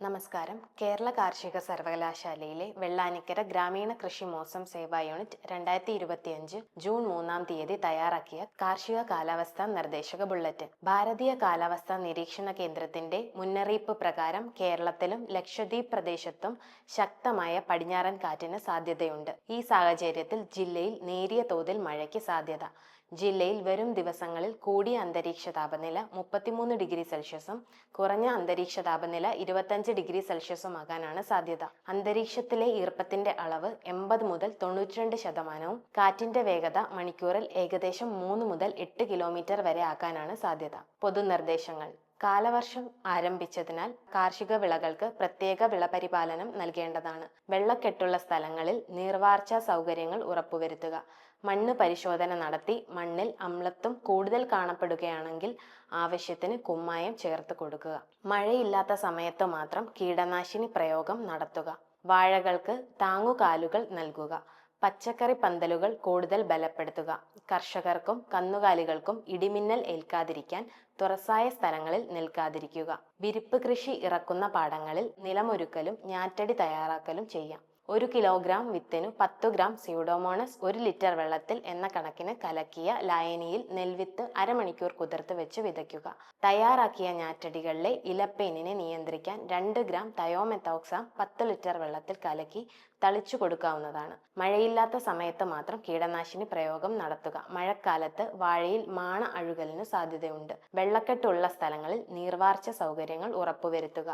നമസ്കാരം. കേരള കാർഷിക സർവകലാശാലയിലെ വെള്ളാനിക്കര ഗ്രാമീണ കൃഷി മോസം സേവാ യൂണിറ്റ് രണ്ടായിരത്തി ഇരുപത്തിയഞ്ച് ജൂൺ മൂന്നാം തീയതി തയ്യാറാക്കിയ കാർഷിക കാലാവസ്ഥാ നിർദ്ദേശക ബുള്ളറ്റ്. ഭാരതീയ കാലാവസ്ഥാ നിരീക്ഷണ കേന്ദ്രത്തിന്റെ മുന്നറിയിപ്പ് പ്രകാരം കേരളത്തിലും ലക്ഷദ്വീപ് പ്രദേശത്തും ശക്തമായ പടിഞ്ഞാറൻ കാറ്റിന് സാധ്യതയുണ്ട്. ഈ സാഹചര്യത്തിൽ ജില്ലയിൽ നേരിയ തോതിൽ മഴയ്ക്ക് സാധ്യത. ജില്ലയിൽ വരും ദിവസങ്ങളിൽ കൂടിയ അന്തരീക്ഷ താപനില മുപ്പത്തിമൂന്ന് ഡിഗ്രി സെൽഷ്യസും കുറഞ്ഞ അന്തരീക്ഷ താപനില ഇരുപത്തഞ്ച് ഡിഗ്രി സെൽഷ്യസുമാകാനാണ് സാധ്യത. അന്തരീക്ഷത്തിലെ ഈർപ്പത്തിന്റെ അളവ് എൺപത് മുതൽ തൊണ്ണൂറ്റിരണ്ട് ശതമാനവും കാറ്റിന്റെ വേഗത മണിക്കൂറിൽ ഏകദേശം മൂന്ന് മുതൽ എട്ട് കിലോമീറ്റർ വരെ ആക്കാനാണ് സാധ്യത. പൊതുനിർദ്ദേശങ്ങൾ. കാലവർഷം ആരംഭിച്ചതിനാൽ കാർഷിക വിളകൾക്ക് പ്രത്യേക വിളപരിപാലനം നൽകേണ്ടതാണ്. വെള്ളക്കെട്ടുള്ള സ്ഥലങ്ങളിൽ നീർവാർച്ച സൗകര്യങ്ങൾ ഉറപ്പുവരുത്തുക. മണ്ണ് പരിശോധന നടത്തി മണ്ണിൽ അമ്ലത്വം കൂടുതൽ കാണപ്പെടുകയാണെങ്കിൽ ആവശ്യത്തിന് കുമ്മായം ചേർത്ത് കൊടുക്കുക. മഴയില്ലാത്ത സമയത്ത് മാത്രം കീടനാശിനി പ്രയോഗം നടത്തുക. വാഴകൾക്ക് താങ്ങുകാലുകൾ നൽകുക. പച്ചക്കറി പന്തലുകൾ കൂടുതൽ ബലപ്പെടുത്തുക. കർഷകർക്കും കന്നുകാലികൾക്കും ഇടിമിന്നൽ ഏൽക്കാതിരിക്കാൻ തുറസായ സ്ഥലങ്ങളിൽ നിൽക്കാതിരിക്കുക. വിരിപ്പ് കൃഷി ഇറക്കുന്ന പാടങ്ങളിൽ നിലമൊരുക്കലും ഞാറ്റടി തയ്യാറാക്കലും ചെയ്യാം. ഒരു കിലോഗ്രാം വിത്തിനു പത്തു ഗ്രാം സ്യൂഡോമോണസ് ഒരു ലിറ്റർ വെള്ളത്തിൽ എന്ന കണക്കിന് കലക്കിയ ലായനിയിൽ നെൽവിത്ത് അരമണിക്കൂർ കുതിർത്ത് വെച്ച് വിതയ്ക്കുക. തയ്യാറാക്കിയ ഞാറ്റടികളിലെ ഇലപ്പേനിനെ നിയന്ത്രിക്കാൻ രണ്ട് ഗ്രാം തയോമെത്തോക്സാം പത്ത് ലിറ്റർ വെള്ളത്തിൽ കലക്കി തളിച്ചു കൊടുക്കാവുന്നതാണ്. മഴയില്ലാത്ത സമയത്ത് മാത്രം കീടനാശിനി പ്രയോഗം നടത്തുക. മഴക്കാലത്ത് വാഴയിൽ മാണ അഴുകലിന് സാധ്യതയുണ്ട്. വെള്ളക്കെട്ടുള്ള സ്ഥലങ്ങളിൽ നീർവാർച്ച സൗകര്യങ്ങൾ ഉറപ്പുവരുത്തുക.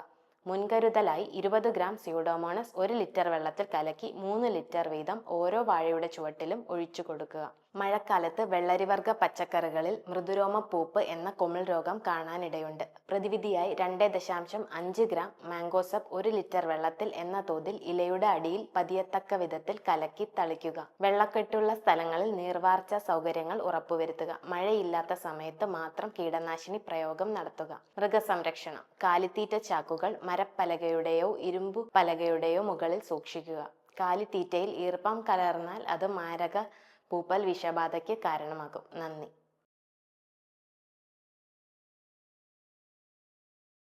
മുൻകരുതലായി ഇരുപത് ഗ്രാം സ്യൂഡോമോണസ് ഒരു ലിറ്റർ വെള്ളത്തിൽ കലക്കി മൂന്ന് ലിറ്റർ വീതം ഓരോ വാഴയുടെ ചുവട്ടിലും ഒഴിച്ചു കൊടുക്കുക. മഴക്കാലത്ത് വെള്ളരിവർഗ പച്ചക്കറികളിൽ മൃദുരോമ പൂപ്പ് എന്ന കൊമിൾ രോഗം കാണാനിടയുണ്ട്. പ്രതിവിധിയായി രണ്ട് ദശാംശം അഞ്ച് ഗ്രാം മാംഗോസപ്പ് ഒരു ലിറ്റർ വെള്ളത്തിൽ എന്ന തോതിൽ ഇലയുടെ അടിയിൽ പതിയത്തക്ക വിധത്തിൽ കലക്കി തളിക്കുക. വെള്ളക്കെട്ടുള്ള സ്ഥലങ്ങളിൽ നീർവാർച്ച സൗകര്യങ്ങൾ ഉറപ്പുവരുത്തുക. മഴയില്ലാത്ത സമയത്ത് മാത്രം കീടനാശിനി പ്രയോഗം നടത്തുക. മൃഗസംരക്ഷണം. കാലിത്തീറ്റ ചാക്കുകൾ മരപ്പലകയുടെയോ ഇരുമ്പു പലകയുടെയോ മുകളിൽ സൂക്ഷിക്കുക. കാലിത്തീറ്റയിൽ ഈർപ്പം കലർന്നാൽ അത് മാരക പൂപ്പൽ വിഷബാധയ്ക്ക് കാരണമാകും. നന്ദി.